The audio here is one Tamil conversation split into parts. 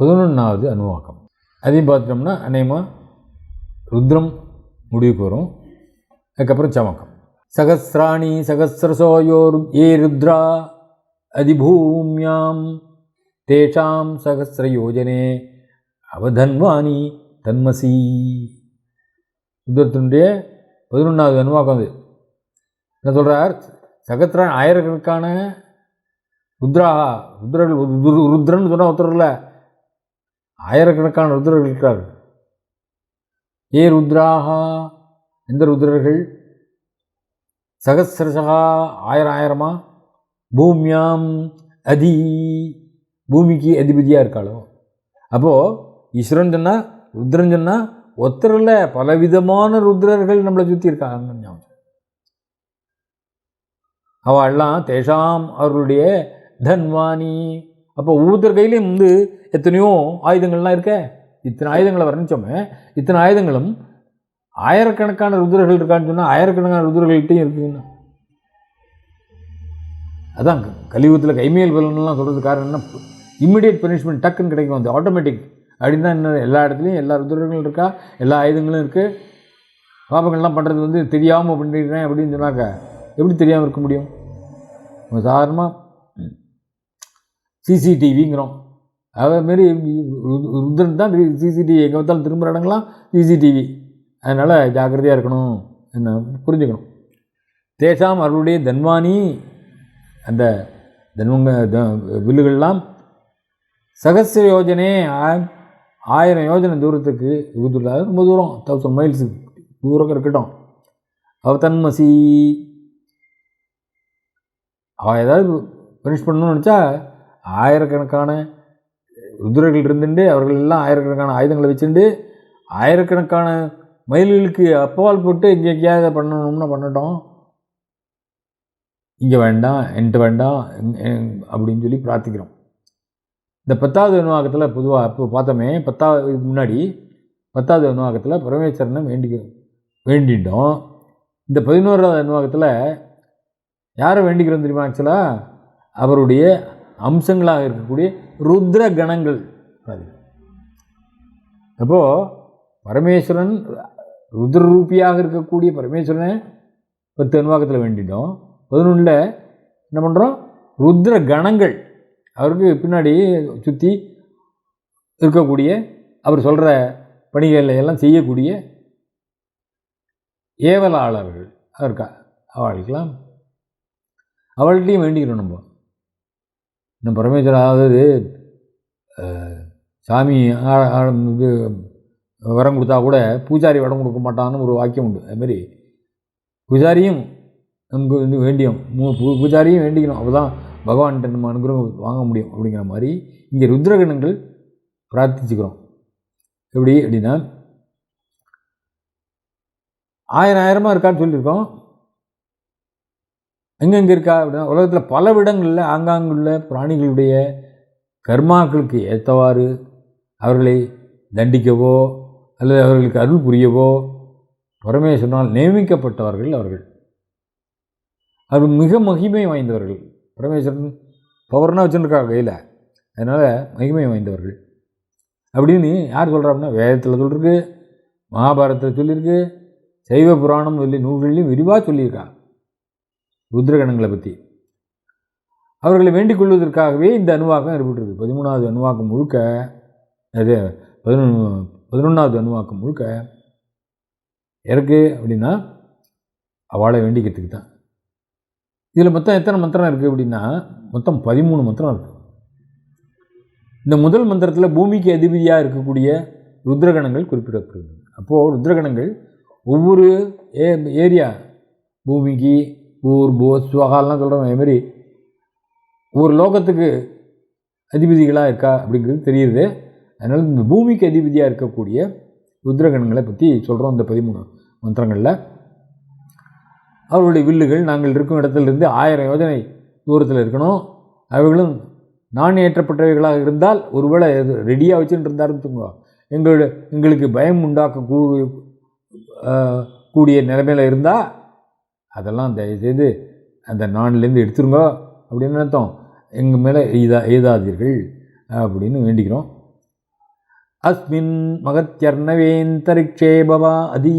பதினொன்றாவது அணுவாக்கம் அதையும் பார்த்துட்டோம்னா அநேகமாக ருத்ரம் முடிவுக்கு வரும். அதுக்கப்புறம் சமக்கம். சகசிராணி சகசிரசோயோர் ஏ ருத்ரா அதிபூமியாம். தேஷாம் சகசிரயோஜனே அவதன்வானி தன்மசி. ருத்ரத்தினுடைய பதினொன்றாவது அணுவாக்கம் அது. என்ன சொல்கிறார் சகத்திர ஆயிரக்கணக்கான ருத்ராஹா ருத்ரர்கள் ருத்ரன் ருத்ரன்னு சொன்னால் ஒருத்தர் இல்லை. ஆயிரக்கணக்கான ருத்ரர்கள் இருக்கிறார்கள். ஏ ருத்ராஹா எந்த ருத்ரர்கள்? சகசிரசகா ஆயிரம் ஆயிரமா? பூமியாம் அதி. பூமிக்கு அதிபதியாக இருக்காளோ? அப்போது ஈஸ்வரன் சொன்னால் ருத்ரன் சொன்னால் ஒத்தரில் பலவிதமான ருத்ரர்கள் நம்மளை சுற்றி இருக்காங்க ஞாபகம் அவெல்லாம் தேஷாம் அவர்களுடைய தன்வானி. அப்போ ஒவ்வொருத்தர் கையிலையும் வந்து எத்தனையோ ஆயுதங்கள்லாம் இருக்க? இத்தனை ஆயுதங்களை வர்ணித்தோமே இத்தனை ஆயுதங்களும் ஆயிரக்கணக்கான ருதிரர்கள் இருக்கான்னு சொன்னால் ஆயிரக்கணக்கான ருதிரர்கள்ட்டையும் இருக்குன்னு. அதான் கலியுகத்தில் கைமேல் பலன்லாம் சொல்கிறது காரணம் என்ன? இம்மிடியட் பனிஷ்மெண்ட் டக்குன்னு கிடைக்கும். அந்த ஆட்டோமேட்டிக் அப்படின்னு தான் என்ன? எல்லா இடத்துலையும் எல்லா ருதிரர்களும் இருக்கா? எல்லா ஆயுதங்களும் இருக்குது பாபங்கள்லாம் பண்ணுறது வந்து தெரியாமல் பண்ணிடுறேன் அப்படின்னு சொன்னாக்க எப்படி தெரியாமல் இருக்க முடியும்? சாதாரணமாக சிசிடிவிங்கிறோம் அதேமாரி ருத்ரன் தான் சிசிடிவி எங்கே பார்த்தாலும் திரும்புகிற இடங்களாம் சிசிடிவி அதனால் ஜாக்கிரதையாக இருக்கணும். என்ன புரிஞ்சுக்கணும். தேசாம் அவர்களுடைய தன்வானி அந்த தன்வங்க த- வில்லுகள்லாம் சகசிர யோஜனே ஆயிரம் யோஜனை தூரத்துக்கு தூரம் ரொம்ப தூரம் தௌசண்ட் மைல்ஸு தூரம் இருக்கட்டும். அவ தன்மசி அவள் ஏதாவது பனிஷ் பண்ணணும்னு நினச்சா ஆயிரக்கணக்கான குதிரைகள் இருந்துட்டு அவர்கள் எல்லாம் ஆயிரக்கணக்கான ஆயுதங்களை வச்சுட்டு ஆயிரக்கணக்கான மயில்களுக்கு அப்பால் போட்டு இங்கே எங்கேயாவது பண்ணணும்னா பண்ணட்டும். இங்கே வேண்டாம் என்கிட்ட வேண்டாம் அப்படின்னு சொல்லி பிரார்த்திக்கிறோம். இந்த பத்தாவது அனுவாகத்தில் பொதுவாக இப்போ பார்த்தோமே பத்தாவது முன்னாடி பத்தாவது அனுவாகத்தில் பரமேஸ்வரனை வேண்டி வேண்டிட்டோம். இந்த பதினோராவது அனுவாகத்தில் யாரை வேண்டிக்கிறோம் தெரியுமா ஆக்சுவலாக அவருடைய அம்சங்களாக இருக்கக்கூடிய ருத்ர கணங்கள் அது. அப்போது பரமேஸ்வரன் ருத்ர ரூபியாக இருக்கக்கூடிய பரமேஸ்வரனை பத்து அனுவாக்கத்தில் வேண்டிட்டோம். பதினொன்றில் என்ன பண்ணுறோம் ருத்ர கணங்கள் அவருக்கு பின்னாடி சுற்றி இருக்கக்கூடிய அவர் சொல்கிற பணிகளை எல்லாம் செய்யக்கூடிய ஏவலாளர்கள். இருக்கா அவளுக்கெல்லாம் அவள்கிட்டையும் வேண்டிக்கிறோம் நம்ம. நம்ம பரமேஸ்வரன் அதாவது சாமி ஆ- ஆ- இது வரம் கொடுத்தா கூட பூஜாரி வரம் கொடுக்க மாட்டான்னு ஒரு வாக்கியம் உண்டு. அதுமாரி பூஜாரியும் நமக்கு வந்து வேண்டியும். பூஜாரியும் வேண்டிக்கணும். அப்போ தான் பகவான்கிட்ட நம்ம அனுகிரகம் வாங்க முடியும் அப்படிங்கிற மாதிரி இங்கே ருத்ரகணங்கள் பிரார்த்திச்சுக்கிறோம். எப்படி அப்படின்னா ஆயிரம் ஆயிரமாக இருக்கான்னு சொல்லியிருக்கோம். எங்கெங்கே இருக்கா அப்படின்னா உலகத்தில் பல இடங்களில் ஆங்காங்குள்ள பிராணிகளுடைய கர்மாக்களுக்கு ஏற்றவாறு அவர்களை தண்டிக்கவோ அல்லது அவர்களுக்கு அருள் புரியவோ பரமேஸ்வரனால் நியமிக்கப்பட்டவர்கள் அவர்கள். அவர் மிக மகிமை வாய்ந்தவர்கள். பரமேஸ்வரன் பவர்னா வச்சுருக்கா கையில். அதனால் மகிமை வாய்ந்தவர்கள். அப்படின்னு யார் சொல்கிறா அப்படின்னா வேதத்தில் சொல்லிருக்கு மகாபாரதத்தில் சொல்லியிருக்கு சைவ புராணம் சொல்லி நூல்கள்லையும் விரிவாக சொல்லியிருக்காங்க ருத்ரகணங்களை பற்றி அவர்களை வேண்டிக் கொள்வதற்காகவே இந்த அணுவாக்கம் ஏற்பட்டிருக்கு. பதிமூணாவது அணுவாக்கம் முழுக்க அது பதினொன்று பதினொன்றாவது அணுவாக்கம் முழுக்க இறக்கு அப்படின்னா அவளை வேண்டிக்கிறதுக்கு தான். இதில் மொத்தம் எத்தனை மந்திரம் இருக்குது அப்படின்னா மொத்தம் பதிமூணு மந்திரம் இருக்குது இந்த முதல் மந்திரத்தில் பூமிக்கு அதிபதியாக இருக்கக்கூடிய ருத்ரகணங்கள் குறிப்பிடப்படுகிறது அப்போது ருத்ரகணங்கள் ஒவ்வொரு ஏ ஏரியா பூமிக்கு ஊர் போஸ் சுவகாலாம் சொல்கிறோம் அதேமாரி ஒரு லோகத்துக்கு அதிபதிகளாக இருக்கா அப்படிங்கிறது தெரியுது. அதனால் இந்த பூமிக்கு அதிபதியாக இருக்கக்கூடிய ருத்ரகணங்களை பற்றி சொல்கிறோம் இந்த பதிமூணு மந்திரங்களில். அவர்களுடைய வில்லுகள் நாங்கள் இருக்கும் இடத்துலேருந்து ஆயிரம் யோஜனை தூரத்தில் இருக்கணும். அவைகளும் நான் ஏற்றப்பட்டவைகளாக இருந்தால் ஒருவேளை ரெடியாக வச்சுட்டு இருந்தாருன்னு வச்சுக்கோங்க. எங்களோட எங்களுக்கு பயம் உண்டாக்க கூடிய நிலைமையில் இருந்தால் அதெல்லாம் தயவுசெய்து அந்த நான்லேருந்து எடுத்துருங்க அப்படின்னு அர்த்தம். எங்கள் மேலே எய்தா எய்தாதீர்கள் அப்படின்னு வேண்டிக்கிறோம். அஸ்மின் மகத்யர்ணவேந்தரிக்ஷே பவா அதி.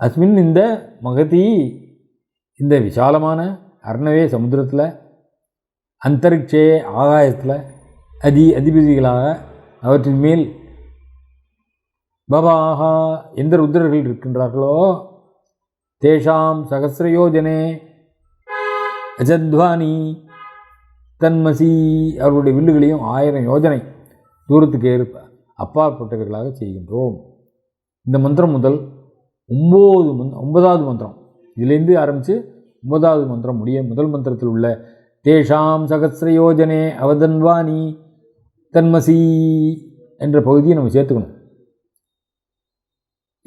அஸ்மின் இந்த மகதி இந்த விசாலமான அர்ணவே சமுத்திரத்தில் அந்தரிக்ஷே ஆகாயத்தில் அதி அதிபதிகளாக அவற்றின் மேல் பவாஹா எந்த ருத்ரர்கள் இருக்கின்றார்களோ தேஷாம் சகசிரயோஜனே அஜத்வானி தன்மசி அவருடைய வில்லுகளையும் ஆயிரம் யோஜனை தூரத்துக்கு ஏற்ப அப்பாற்பட்டவர்களாக செய்கின்றோம். இந்த மந்திரம் முதல் ஒம்பது மந்த் ஒன்பதாவது மந்திரம். இதுலேருந்து ஆரம்பித்து ஒன்பதாவது மந்திரம் முடிய முதல் மந்திரத்தில் உள்ள தேஷாம் சகசிரயோஜனே அவதன்வானி தன்மசி என்ற பகுதியை நம்ம சேர்த்துக்கணும்.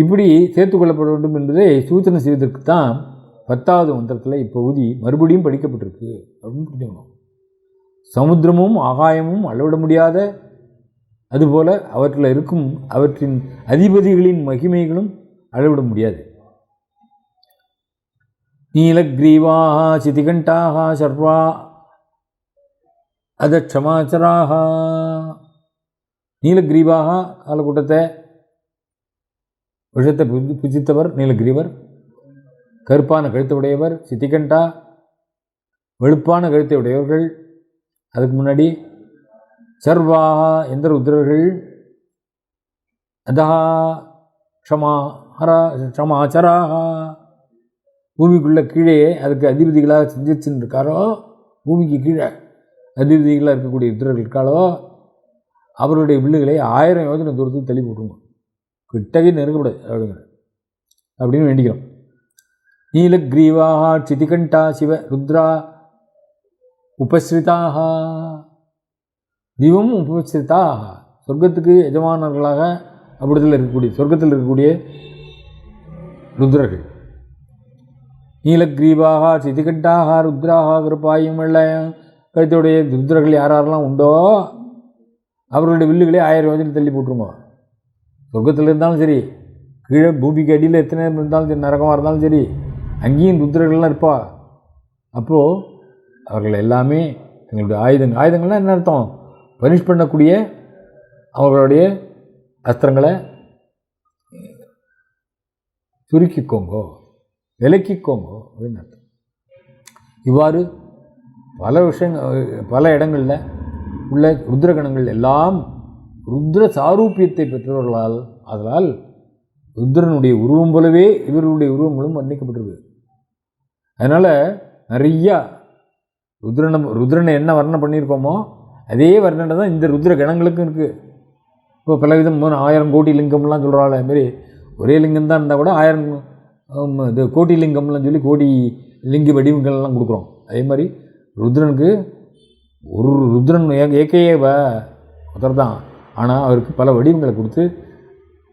இப்படி சேர்த்துக்கொள்ளப்பட வேண்டும் என்பதை சூச்சனை செய்வதற்கு தான் பத்தாவது மந்திரத்தில் இப்பகுதி மறுபடியும் படிக்கப்பட்டிருக்கு அப்படின்னு புரிஞ்சுக்கணும். சமுத்திரமும் ஆகாயமும் அளவிட முடியாத அதுபோல அவற்றில் இருக்கும் அவற்றின் அதிபதிகளின் மகிமைகளும் அளவிட முடியாது. நீலக்ரீவாக சிதிகண்டாக சர்வா அதக்ஷமாச்சராக நீலக்ரீவாக காலக்கூட்டத்தை விஷத்தை புஜித்தவர் நீலகிரிவர் கருப்பான கழுத்தை உடையவர் சித்திகண்டா வெளுப்பான கழுத்தை உடையவர்கள் அதுக்கு முன்னாடி சர்வாகா எந்திர உத்திரர்கள் அதா க்ஷமா ஹரா சராஹா பூமிக்குள்ளே கீழே அதுக்கு அதிபதிகளாக செஞ்சிச்சுன்னு இருக்காரோ பூமிக்கு கீழே அதிபதிகளாக இருக்கக்கூடிய உத்திரர்கள் இருக்காளோ அவருடைய வில்லுகளை ஆயிரம் யோஜனை தூரத்துக்கு தள்ளி போட்டுருங்க. கிட்டவே நெருங்கப்படாது அப்படிங்கிற அப்படின்னு வேண்டிக்கிறோம். நீலக்ரீவாக சிதிகண்டா சிவ ருத்ரா உபஸ்ரிதாக தெய்வம் உபஸ்ரிதாக சொர்க்கத்துக்கு எஜமானர்களாக அப்படித்தில் இருக்கக்கூடிய சொர்க்கத்தில் இருக்கக்கூடிய ருத்ரர்கள். நீலக்ரீவாக சிதிகண்டாக ருத்ராக கிருப்பாயும் வெள்ளையம் கழுத்துடைய ருத்ரர்கள் யார் யாரெல்லாம் உண்டோ அவர்களுடைய வில்லுகளே ஆயிரம் யோஜனை தள்ளி போட்டுருங்க சொர்க்கத்தில் இருந்தாலும் சரி கீழே பூமிக்கு அடியில் எத்தனை இருந்தாலும் சரி நரகமாக இருந்தாலும் சரி அங்கேயும் ருத்ரர்கள்லாம் இருப்பா. அப்போது அவர்கள் எல்லாமே எங்களுடைய ஆயுதங்கள் ஆயுதங்கள்லாம் என்ன அர்த்தம்? பனிஷ் பண்ணக்கூடிய அவர்களுடைய அஸ்திரங்களை சுருக்கிக்கோங்கோ விலக்கிக்கோங்கோ அப்படின்னு அர்த்தம். இவ்வாறு பல விஷயங்கள் பல இடங்களில் உள்ள ருத்ரகணங்கள் எல்லாம் ருத்ர சாரூபியத்தை பெற்றவர்களால் அதனால் ருத்ரனுடைய உருவம் போலவே இவர்களுடைய உருவங்களும் வர்ணிக்கப்பட்டிருக்கு அதனால் நிறையா ருத்ரனை ருத்ரனை என்ன வர்ணனை பண்ணியிருக்கோமோ அதே வர்ணனை தான் இந்த ருத்ர கணங்களுக்கும் இருக்குது இப்போ பலவிதம் மூணு ஆயிரம் கோடி லிங்கம்லாம் சொல்கிறாள் அதுமாரி ஒரே லிங்கம் தான் இருந்தால் கூட ஆயிரம் இது கோடி லிங்கம்லாம் சொல்லி கோடி லிங்க வடிவங்கள்லாம் கொடுக்குறோம். அதே மாதிரி ருத்ரனுக்கு ஒரு ருத்ரன் ஏ ஏக்கையேவ ஒருத்தர் தான். ஆனால் அவருக்கு பல வடிவங்களை கொடுத்து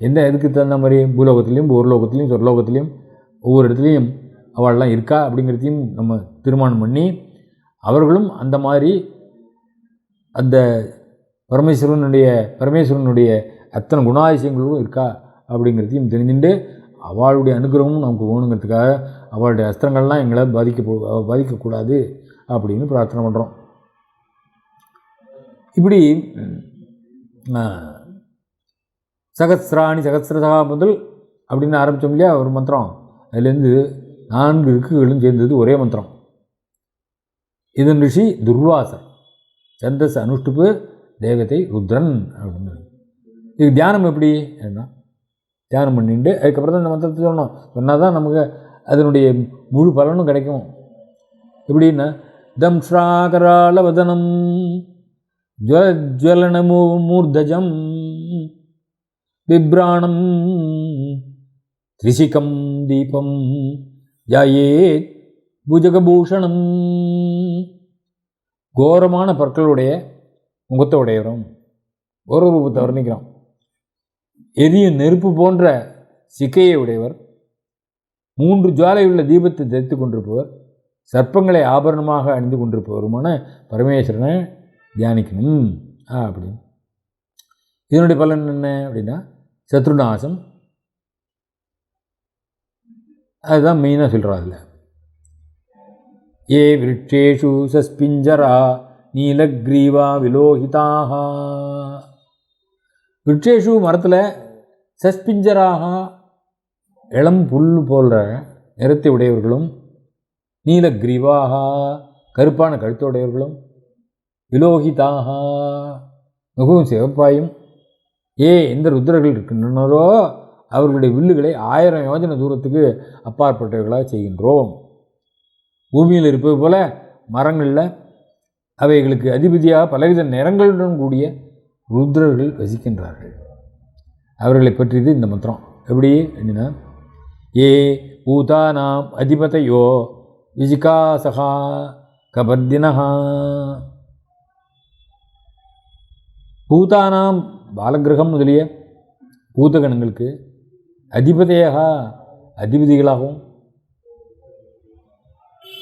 எந்த எதுக்கு தகுந்த மாதிரி பூலோகத்துலேயும் லோகத்துலேயும் சொர்லோகத்துலேயும் ஒவ்வொரு இடத்துலையும் அவள்லாம் இருக்கா அப்படிங்கிறதையும் நம்ம தீர்மானம் பண்ணி அவர்களும் அந்த மாதிரி அந்த பரமேஸ்வரனுடைய பரமேஸ்வரனுடைய அத்தனை குணாதிசயங்களும் இருக்கா அப்படிங்கிறதையும் தெரிஞ்சுட்டு அவளுடைய அனுகிரகமும் நமக்கு வேணுங்கிறதுக்காக அவளுடைய அஸ்திரங்கள்லாம் எங்களை பாதிக்க போ பாதிக்கக்கூடாது அப்படின்னு பிரார்த்தனை பண்ணுறோம் இப்படி சகசிராணி சகசிரதா முதல் அப்படின்னு ஆரம்பித்தோம் இல்லையா? ஒரு மந்திரம். அதுலேருந்து நான்கு இருக்குகளும் சேர்ந்தது ஒரே மந்திரம். இதன் ரிஷி துர்வாசர். சந்தஸ் அனுஷ்டுப்பு தேவதை ருத்ரன் அப்படின்னு. இது தியானம் எப்படி? என்ன தியானம் பண்ணிட்டு அதுக்கப்புறம் தான் இந்த மந்திரத்தை சொல்லணும். சொன்னால் தான் நமக்கு அதனுடைய முழு பலனும் கிடைக்கும். எப்படின்னா தம் ஸ்ராகராளவதனம் ஜுவலனமூ மூர்தஜம் பிப்ராணம் திரிசிகம் தீபம் ஜாயேத் புஜகபூஷணம். கோரமான பற்களுடைய முகத்தை உடையவரும் கோர ரூபத்தை வர்ணிக்கிறான் எரியும் நெருப்பு போன்ற சிக்கையை உடையவர் மூன்று ஜுவாலையுள்ள தீபத்தை தெரித்து கொண்டிருப்பவர் சர்ப்பங்களை ஆபரணமாக அணிந்து கொண்டிருப்பவருமான பரமேஸ்வரனை தியானிக்கணும். அப்படின்னு இதனுடைய பலன் என்ன அப்படின்னா சத்ருநாசம். அதுதான் மெயினாக சொல்கிறோம் அதில். ஏ விருட்சேஷு சஸ்பிஞ்சரா நீலக்ரீவா விலோகிதாக விருட்சேஷு மரத்தில் சஸ்பிஞ்சராக இளம் புல் போன்ற நிறத்தை உடையவர்களும் நீலக்ரீவாக கருப்பான கழுத்துடையவர்களும் விலோகிதாக மிகவும் சிவப்பாயும் ஏ எந்த ருத்ரர்கள் இருக்கின்றனரோ அவர்களுடைய வில்லுகளை ஆயிரம் யோஜனை தூரத்துக்கு அப்பாற்பட்டவர்களாக செய்கின்றோம். பூமியில் இருப்பது போல மரங்களில் அவைகளுக்கு அதிபதியாக பலவித நிறங்களுடன் கூடிய ருத்ரர்கள் வசிக்கின்றார்கள். அவர்களை பற்றியது இந்த மந்திரம். எப்படி அப்படின்னா ஏ பூதானாம் அதிபதையோ விஜிகாசகா கபர்தினஹா. பூதானாம் பாலகிரகம் முதலிய பூதகணங்களுக்கு அதிபதியாக அதிபதிகளாகவும்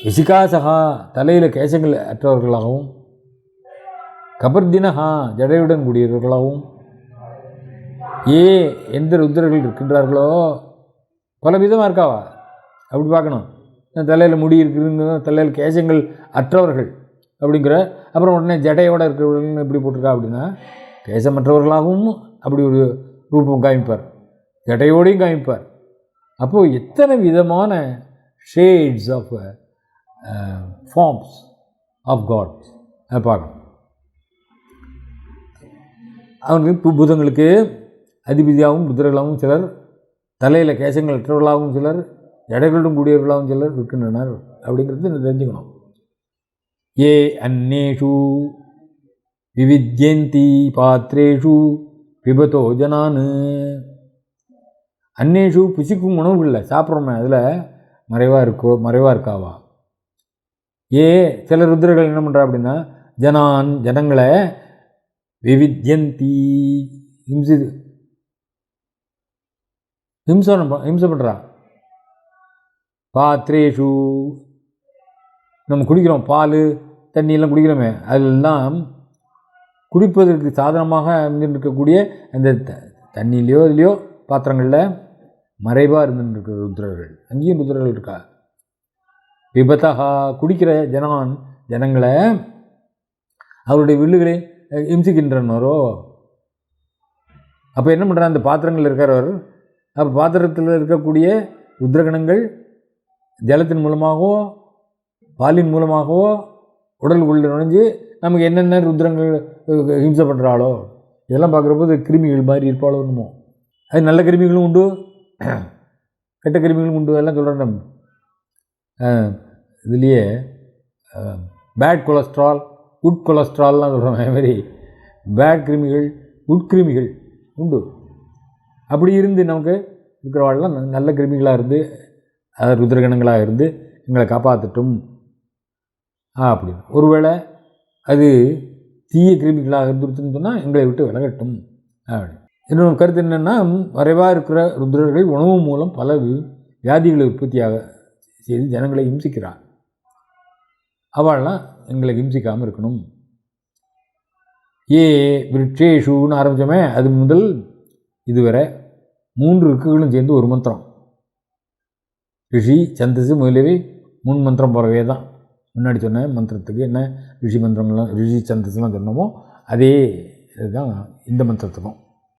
விசிகாசகா தலையில் கேசங்கள் அற்றவர்களாகவும் கபர்தினஹா ஜடையுடன் கூடியவர்களாகவும் ஏ எந்த ருத்திரர்கள் இருக்கின்றார்களோ பல விதமாக இருக்காவா? அப்படி பார்க்கணும். தலையில் முடி இருக்குதுங்க தலையில் கேசங்கள் அற்றவர்கள். அப்படிங்கிற அப்புறம் உடனே ஜடையோடு இருக்கிறவர்கள் எப்படி போட்டிருக்கா அப்படின்னா கேசமற்றவர்களாகவும் அப்படி ஒரு ரூபம் காமிப்பார். ஜடையோடையும் காமிப்பார். அப்போது எத்தனை விதமான shades of forms of God பார்க்கணும். அவனுக்கு பூதங்களுக்கு அதிபதியாகவும் புத்திரர்களாகவும் சிலர் தலையில் கேசங்கள் அற்றவர்களாகவும் சிலர் ஜடைகளுடன் கூடியவர்களாகவும் சிலர் இருக்கின்றனர் அப்படிங்கிறது தெரிஞ்சுக்கணும். ஏ அன்னேஷு விவித்யந்தி பாத்திரேஷு பிபத்தோ ஜனான் அன்னேஷு புசிக்கும் உணவுகளில் சாப்பிட்றோமே அதில் மறைவாக இருக்கோ மறைவாக இருக்காவா? ஏ சில ருத்ரர்கள் என்ன பண்ணுறா அப்படின்னா ஜனான் ஜனங்களை விவித்யந்தி ஹிம்சி ஹிம்சனம் ஹிம்சை பண்ணுறா பாத்ரேஷு நம்ம குடிக்கிறோம் பால் தண்ணியெல்லாம் குடிக்கிறோமே. அதெல்லாம் குடிப்பதற்கு சாதனமாக இருந்திருக்கக்கூடிய அந்த த தண்ணியிலையோ இதுலையோ பாத்திரங்களில் மறைவாக இருந்துருக்கிற ருத்ரர்கள். அங்கேயும் ருத்ரர்கள் இருக்கா? விபத்தகா குடிக்கிற ஜனான் ஜனங்களை அவருடைய வில்லுகளை இம்சிக்கின்றனரோ? அப்போ என்ன பண்ணுறார் அந்த பாத்திரங்கள் இருக்கிறவர் அப்போ பாத்திரத்தில் இருக்கக்கூடிய ருத்ரகணங்கள் ஜலத்தின் மூலமாகவோ பாலின் மூலமாகவோ உடலுக்குள்ளே நுழைஞ்சு நமக்கு என்னென்ன ருத்ரங்கள் ஹிம்சை பண்ணுறாளோ இதெல்லாம் பார்க்குறப்போ கிருமிகள் மாதிரி இருப்பாளோ என்னமோ. அது நல்ல கிருமிகளும் உண்டு. கெட்ட கிருமிகளும் உண்டு. எல்லாம் சொல்கிறேன் இதுலேயே பேட் கொலஸ்ட்ரால் குட் கொலஸ்ட்ரால்லாம் சொல்கிறோம் அதே மாதிரி பேட் கிருமிகள் குட் கிருமிகள் உண்டு. அப்படி இருந்து நமக்கு இருக்கிறவாள்லாம் நல்ல கிருமிகளாக இருந்து அதாவது ருத்ரகணங்களாக இருந்து எங்களை காப்பாற்றட்டும் அப்படின்னு ஒருவேளை அது தீய கிருமிகளாக இருந்துருச்சுன்னு சொன்னால் எங்களை விட்டு விலகட்டும். அப்படின்னு இன்னொரு கருத்து என்னென்னா வரைவாக இருக்கிற ருத்ரர்கள் உணவு மூலம் பல வியாதிகளை உற்பத்தியாக செய்து ஜனங்களை இம்சிக்கிறார். அவள்லாம் எங்களை இம்சிக்காமல் இருக்கணும். ஏ விருட்சேஷுன்னு ஆரம்பித்தோமே அது முதல் இதுவரை மூன்று ருக்குகளும் சேர்ந்து ஒரு மந்திரம். ரிஷி சந்தசு முதலியவை முன் மந்திரம் போலவே தான் முன்னாடி சொன்ன மந்திரத்துக்கு என்ன ரிஷி மந்திரம்லாம் ரிஷி சந்திரத்துலாம் சொன்னோமோ அதே இதுதான் இந்த மந்திரத்துக்கும்.